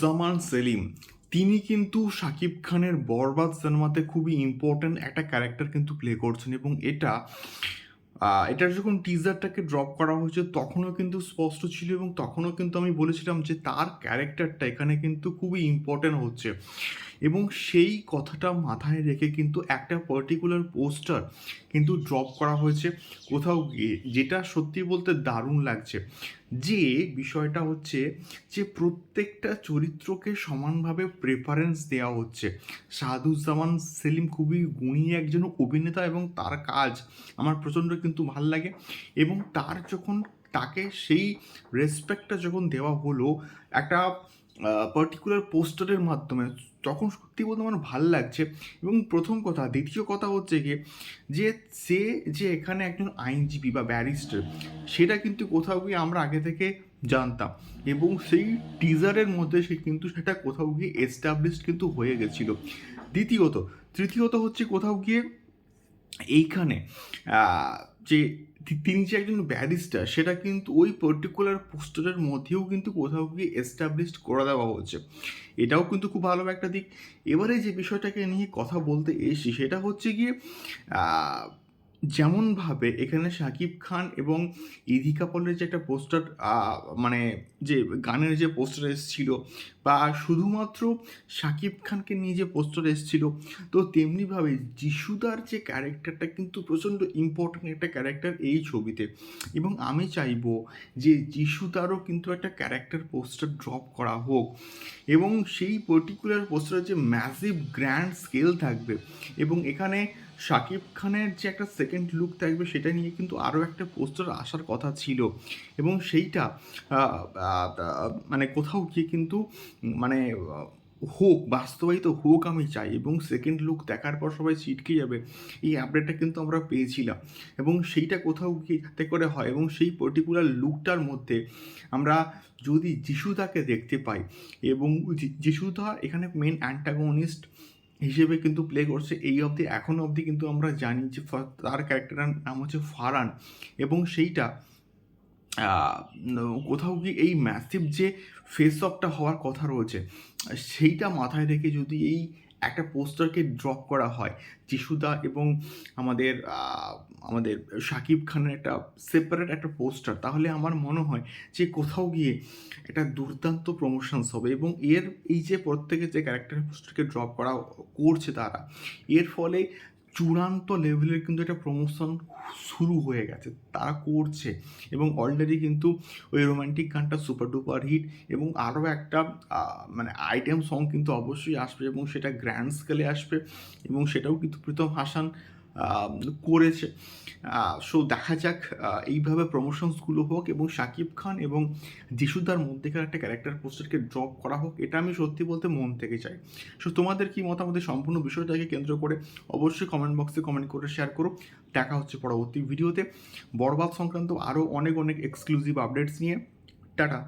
জামান সেলিম, তিনি কিন্তু শাকিব খানের বরবাদ সিনেমাতে খুবই ইম্পর্টেন্ট একটা ক্যারেক্টার কিন্তু প্লে করছেন এবং এটা এটার যখন টিজারটাকে ড্রপ করা হয়েছে তখনও কিন্তু স্পষ্ট ছিল এবং তখনও কিন্তু আমি বলেছিলাম যে তার ক্যারেক্টারটা এখানে কিন্তু খুবই ইম্পর্টেন্ট হচ্ছে। এবং সেই কথাটা মাথায় রেখে কিন্তু একটা পার্টিকুলার পোস্টার কিন্তু ড্রপ করা হয়েছে। কোথাও গিয়ে যেটা সত্যি বলতে দারুণ লাগছে যে বিষয়টা হচ্ছে যে প্রত্যেকটা চরিত্রকে সমানভাবে প্রেফারেন্স দেওয়া হচ্ছে। সাদুজ্জামান সেলিম খুবই গুণী একজন অভিনেতা এবং তার কাজ আমার প্রচণ্ড কিন্তু ভালো লাগে এবং তার যখন তাকে সেই রেসপেক্টটা যখন দেওয়া হলো, একটা পার্টিকুলার পোস্টারের মাধ্যমে তখন সত্যি বলতে আমার ভালো লাগছে, এবং প্রথম কথা, দ্বিতীয় কথা হচ্ছে গিয়ে যে সে যে এখানে একজন আইনজীবী বা ব্যারিস্টার সেটা কিন্তু কোথাও গিয়ে আমরা আগে থেকে জানতাম। এবং সেই টিজারের মধ্যে সে কিন্তু সেটা কোথাও গিয়ে এস্টাবলিশড কিন্তু হয়ে গেছিল। দ্বিতীয়ত, তৃতীয়ত হচ্ছে কোথাও গিয়ে এইখানে যে তিনি যে একজন ব্যারিস্টার, সেটা কিন্তু ওই পার্টিকুলার পোস্টারের মধ্যেও কিন্তু কোথাও গিয়ে এস্টাবলিশ করে দেওয়া হচ্ছে এটাও কিন্তু খুব ভালো একটা দিক। এবারে যে বিষয়টাকে নিয়ে কথা বলতে এসি সেটা হচ্ছে গিয়ে যেমনভাবে এখানে শাকিব খান এবং ইদিকা পলের যে একটা পোস্টার মানে যে গানের যে পোস্টার এসেছিল বা শুধুমাত্র শাকিব খানকে নিয়ে যে পোস্টার এসেছিল, তো তেমনিভাবে যিশুদার যে ক্যারেক্টারটা কিন্তু প্রচণ্ড ইম্পর্ট্যান্ট একটা ক্যারেক্টার এই ছবিতে। এবং আমি চাইব যে যিশুদারও কিন্তু একটা ক্যারেক্টার পোস্টার ড্রপ করা হোক এবং সেই পার্টিকুলার পোস্টারের যে ম্যাসিভ গ্র্যান্ড স্কেল থাকবে এবং এখানে শাকিব খানের যে একটা সেকেন্ড লুক থাকবে সেটা নিয়ে কিন্তু আরও একটা পোস্টার আসার কথা ছিল। এবং সেইটা মানে কোথাও গিয়ে কিন্তু মানে হোক, বাস্তবায়িত হোক আমি চাই এবং সেকেন্ড লুক দেখার পর সবাই ছিটকে যাবে, এই আপডেটটা কিন্তু আমরা পেয়েছিলাম। এবং সেইটা কোথাও গিয়ে যাতে করে হয় এবং সেই পার্টিকুলার লুকটার মধ্যে আমরা যদি যিশুদাকে দেখতে পাই এবং যিশুদা এখানে মেন অ্যান্টাগনিস্ট হিসেবে কিন্তু প্লে করছে। এই অবধি, এখন অবধি কিন্তু আমরা জানি যে তার ক্যারেক্টারের নাম হচ্ছে ফারান এবং সেইটা কোথাও কি এই ম্যাসিভ যে ফেস অফটা হওয়ার কথা রয়েছে, সেইটা মাথায় রেখে যদি এই একটা পোস্টারকে ড্রপ করা হয়, যিশুদা এবং আমাদের আমাদের শাকিব খানের একটা সেপারেট একটা পোস্টার তাহলে আমার মনে হয় যে কোথাও গিয়ে একটা দুর্দান্ত প্রমোশনস হবে এবং এর এই যে প্রত্যেকে যে ক্যারেক্টার পোস্টারকে ড্রপ করা করছে তারা, এর ফলে চূড়ান্ত লেভেলের কিন্তু একটা প্রমোশন শুরু হয়ে গেছে। তারা করছে এবং অলরেডি কিন্তু ওই রোমান্টিক গানটা সুপার ডুপার হিট এবং আরও একটা মানে আইটেম সং কিন্তু অবশ্যই আসবে এবং সেটা গ্র্যান্ড স্কেলে আসবে এবং সেটাও কিন্তু প্রীতম হাসান করেছে। সো দেখা যাক এইভাবে প্রমোশনসগুলো হোক এবং শাকিব খান এবং যিশুদার মধ্যেকার একটা ক্যারেক্টার পোস্টারকে ড্রপ করা হোক, এটা আমি সত্যি বলতে মন থেকে চাই। সো তোমাদের কি মতামত সম্পূর্ণ বিষয়টাকে কেন্দ্র করে অবশ্যই কমেন্ট বক্সে কমেন্ট করে শেয়ার করো। দেখা হচ্ছে পরবর্তী ভিডিওতে বরবাদ সংক্রান্ত আরও অনেক অনেক এক্সক্লুসিভ আপডেটস নিয়ে। টাটা।